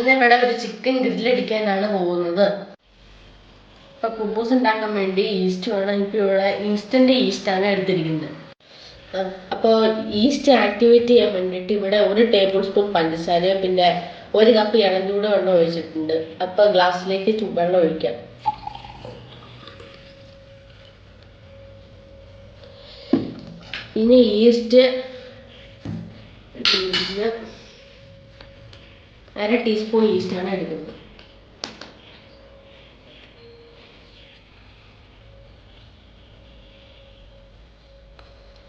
ഇന്ന് ഇവിടെ ഒരു ചിക്കൻ ഗ്രില്ലടിക്കാനാണ് പോകുന്നത്. ഇപ്പൊ കുബൂസ് ഉണ്ടാക്കാൻ വേണ്ടി ഈസ്റ്റ് വേണം. ഇപ്പൊ ഇവിടെ ഇൻസ്റ്റന്റ് ഈസ്റ്റ് ആണ് എടുത്തിരിക്കുന്നത്. അപ്പോൾ ഈസ്റ്റ് ആക്ടിവേറ്റ് ചെയ്യാൻ വേണ്ടിയിട്ട് ഇവിടെ ഒരു ടേബിൾ സ്പൂൺ പഞ്ചസാരയും പിന്നെ ഒരു കപ്പ് ഇളഞ്ഞൂടെ വെള്ളം ഒഴിച്ചിട്ടുണ്ട്. അപ്പോൾ ഗ്ലാസ്സിലേക്ക് വെള്ളം ഒഴിക്കാം. ഇനി ഈസ്റ്റ് പിന്നെ അര ടീസ്പൂൺ ഈസ്റ്റ് ആണ് എടുക്കുന്നത്.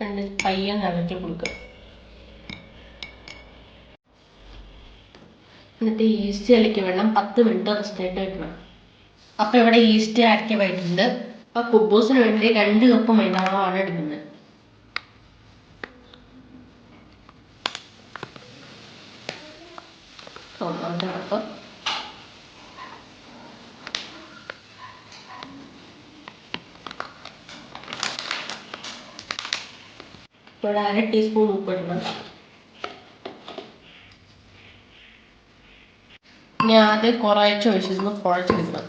രണ്ട് പയ്യെ നിറച്ച് കൊടുക്കുക എന്നിട്ട് ഈസ്റ്റ് ഇളക്കി വെള്ളം പത്ത് മിനിറ്റ് റെസ്റ്റ് ആയിട്ട് വെക്കണം. അപ്പോൾ ഇവിടെ ഈസ്റ്റ് ആക്റ്റീവ് ആയിട്ടുണ്ട് അപ്പോൾ കുബൂസിന് വേണ്ടി രണ്ട് കപ്പ് മൈദാമാവാണ് എടുക്കുന്നത് ഒന്നാമത്തെ കപ്പ് ഇവിടെ അര ടീസ്പൂൺ ഉപ്പിടണം. ഇനി ആദ്യം കുറേശ്ശെ ഒഴിച്ചിരുന്ന് കുഴച്ചെടുക്കണം.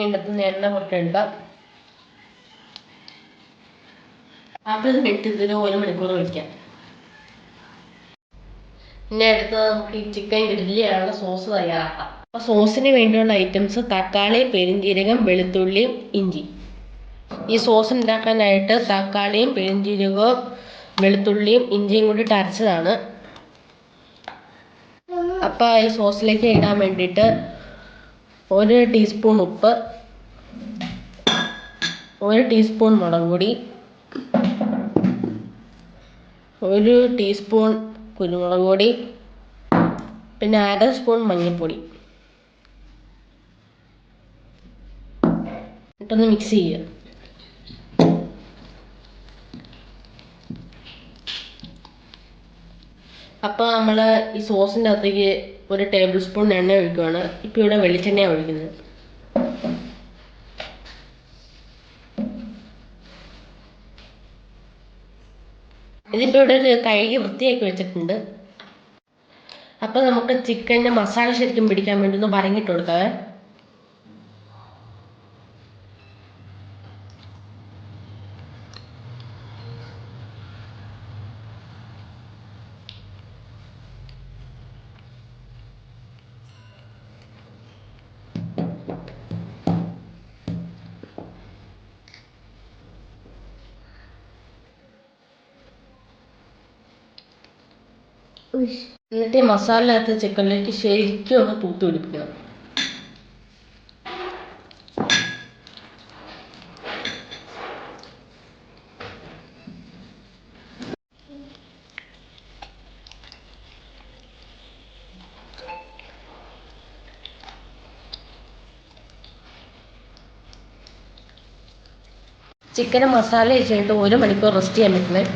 നീണ്ടത്തുനിന്ന് എണ്ണ പൊട്ടെടുക്കാം അപ്പോൾ ഇട്ട് ഇതിന് ഒരു മണിക്കൂർ വയ്ക്കാം ഇനി അടുത്തത് നമുക്ക് ഈ ചിക്കൻ ഗ്രില്ലിയാണ് സോസ് തയ്യാറാക്കാം. അപ്പോൾ സോസിന് വേണ്ടിയുള്ള ഐറ്റംസ് തക്കാളി പെരിഞ്ജീരകം വെളുത്തുള്ളിയും ഇഞ്ചി. ഈ സോസ് ഉണ്ടാക്കാനായിട്ട് തക്കാളിയും പെരിഞ്ജീരകവും വെളുത്തുള്ളിയും ഇഞ്ചിയും കൂടി അരച്ചതാണ്. അപ്പോൾ ഈ സോസിലേക്ക് ഇടാൻ വേണ്ടിയിട്ട് ഒരു ടീസ്പൂൺ ഉപ്പ് ഒരു ടീസ്പൂൺ മുളക് പൊടി ഒരു ടീസ്പൂൺ കുരുമുളക് പൊടി പിന്നെ അര സ്പൂൺ മഞ്ഞൾപ്പൊടി. എന്നിട്ടൊന്ന് മിക്സ് ചെയ്യുക. അപ്പോൾ നമ്മൾ ഈ സോസിന്റെ അകത്തേക്ക് ഒരു ടേബിൾ സ്പൂൺ എണ്ണ ഒഴിക്കുകയാണ് ഇപ്പോൾ ഇവിടെ വെളിച്ചെണ്ണയാണ് ഒഴിക്കുന്നത്. ഇതിപ്പോൾ ഇവിടെ കഴുകി വൃത്തിയാക്കി വെച്ചിട്ടുണ്ട്. അപ്പോൾ നമുക്ക് ചിക്കന്റെ മസാല ശരിക്കും പിടിക്കാൻ വേണ്ടി ഒന്ന് വരങ്ങിട്ട് കൊടുക്കാവേ. എന്നിട്ട് ഈ ഇല്ലാത്ത ചിക്കനിലേക്ക് ശരിക്കും ഒന്ന് തൂത്ത് പിടിപ്പിക്കണം. ചിക്കന് മസാല വെച്ചിട്ട് ഒരു മണിക്കൂർ റെസ്റ്റ് ചെയ്യാൻ പറ്റുന്നത്.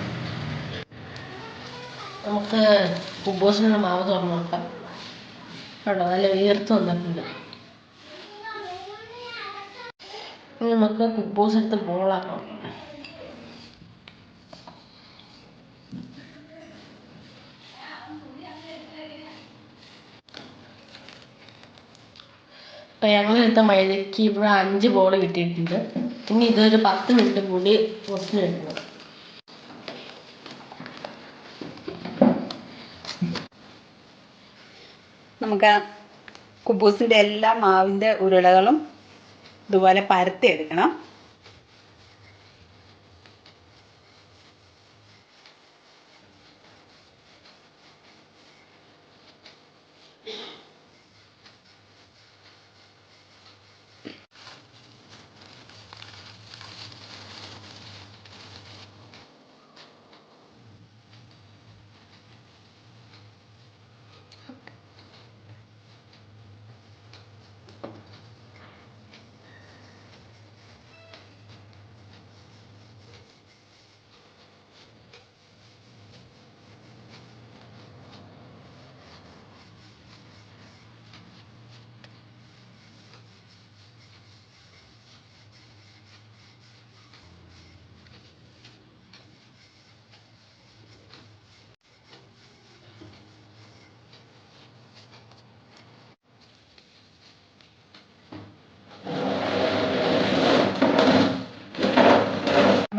നമുക്ക് കുബൂസിനുള്ള മാവ് തുറന്ന് നോക്കാം കേട്ടോ നല്ല വീർത്ത് വന്നിട്ടുണ്ട്. നമുക്ക് കുബൂസ് എടുത്ത് ബോളാക്കാം. ഇപ്പം ഞങ്ങളെടുത്ത മഴയ്ക്ക് ഇവിടെ അഞ്ച് ബോൾ കിട്ടിയിട്ടുണ്ട്. ഇനി ഇതൊരു പത്ത് മിനിറ്റ് കൂടി റെസ്റ്റിന് വെക്കണം നമുക്ക് കുബൂസിന്റെ എല്ലാ മാവിന്റെ ഉരുളകളും ഇതുപോലെ പരത്തി എടുക്കണം.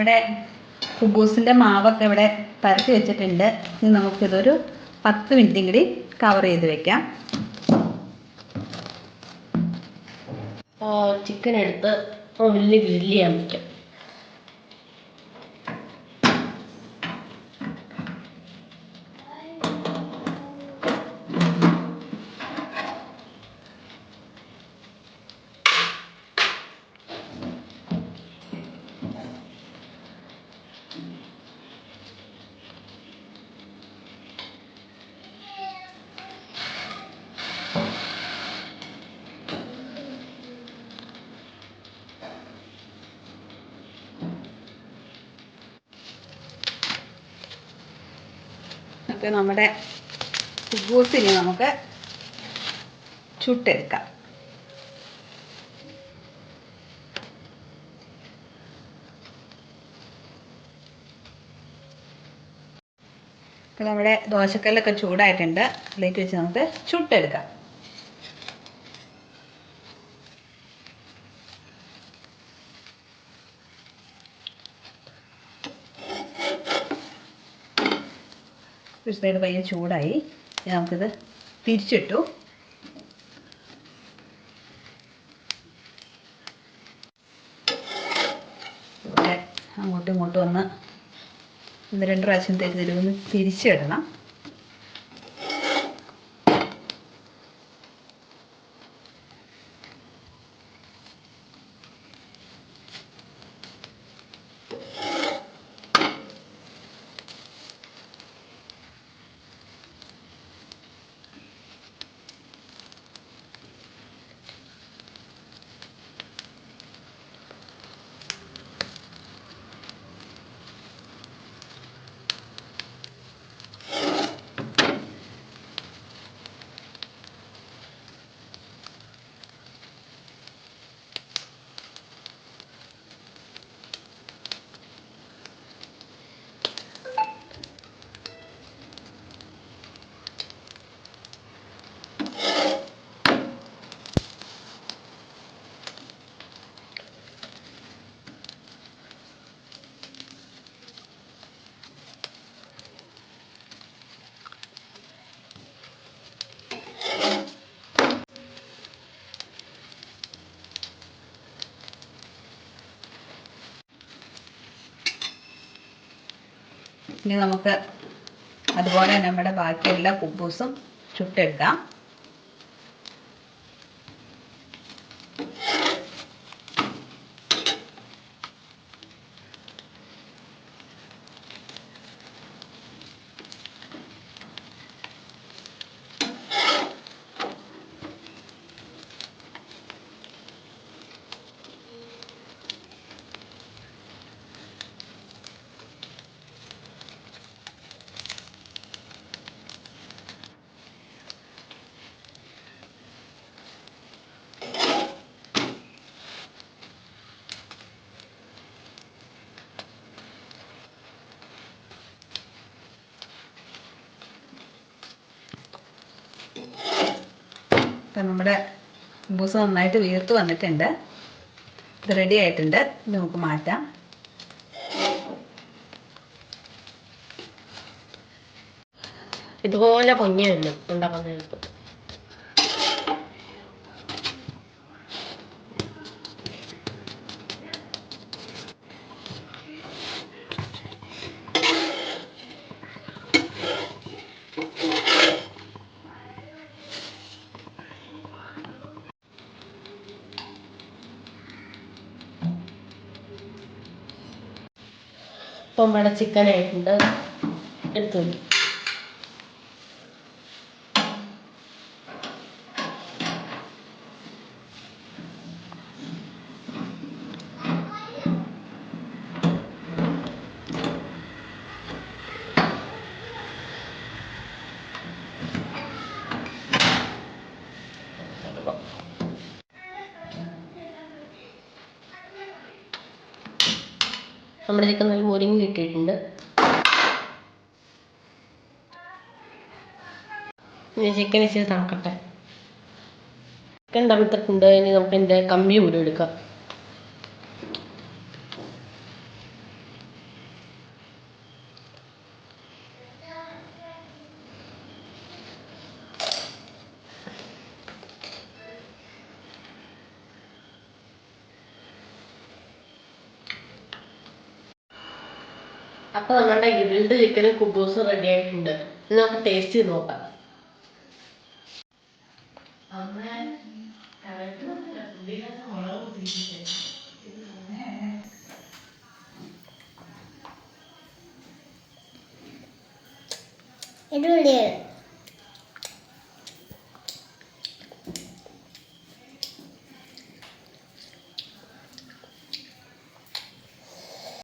നമ്മുടെ കുബൂസിന്റെ മാവൊക്കെ ഇവിടെ പരത്തി വെച്ചിട്ടുണ്ട്. ഇനി നമുക്കിതൊരു പത്ത് മിനിറ്റും കൂടി കവർ ചെയ്ത് വെക്കാം. ചിക്കൻ എടുത്ത് ഓവനിൽ ഗ്രില്ല് ചെയ്യാൻ പറ്റും. അപ്പോൾ നമ്മുടെ കുബൂസിനെ നമുക്ക് ചുട്ടെടുക്കാം. അപ്പോൾ നമ്മുടെ ദോശക്കല്ലൊക്കെ ചൂടായിട്ടുണ്ട്. അതിലേക്ക് വെച്ച് നമുക്ക് ചുട്ടെടുക്കാം. സൈഡ് പയ്യെ ചൂടായി. നമുക്കിത് തിരിച്ചിട്ടു. അങ്ങോട്ടും ഇങ്ങോട്ടും ഒന്ന് ഒന്ന് രണ്ട് പ്രാവശ്യം തരുന്നതിൽ ഒന്ന് തിരിച്ചിടണം. ഇനി നമുക്ക് അതുപോലെ നമ്മുടെ ബാക്കി എല്ലാ കുബൂസും ചുട്ടെടുക്കാം. ഇപ്പം നമ്മുടെ കുബൂസ് നന്നായിട്ട് വീർത്ത് വന്നിട്ടുണ്ട്. ഇത് റെഡി ആയിട്ടുണ്ട്. നമുക്ക് മാറ്റാം. ഇതുപോലെ പൊങ്ങി വരും ചിക്കൻ ആയിട്ടുണ്ട്. എടുത്തു നമ്മുടെ ചിക്കൻ നല്ല മുരിങ്ങി കിട്ടിയിട്ടുണ്ട്. ഇനി ചിക്കൻ ഇച്ചിരി തണുക്കട്ടെ. ചിക്കൻ തണുത്തിട്ടുണ്ട് ഇനി നമുക്ക് ഇതിന്റെ കമ്മി ഊരി എടുക്കാം. അപ്പൊ നമ്മുടെ ഗ്രിൽഡ് ചിക്കനും കുബൂസും റെഡി ആയിട്ടുണ്ട്. ഇനി നമുക്ക് ടേസ്റ്റ് ചെയ്ത് നോക്കാം. അടിപൊളിയാണ്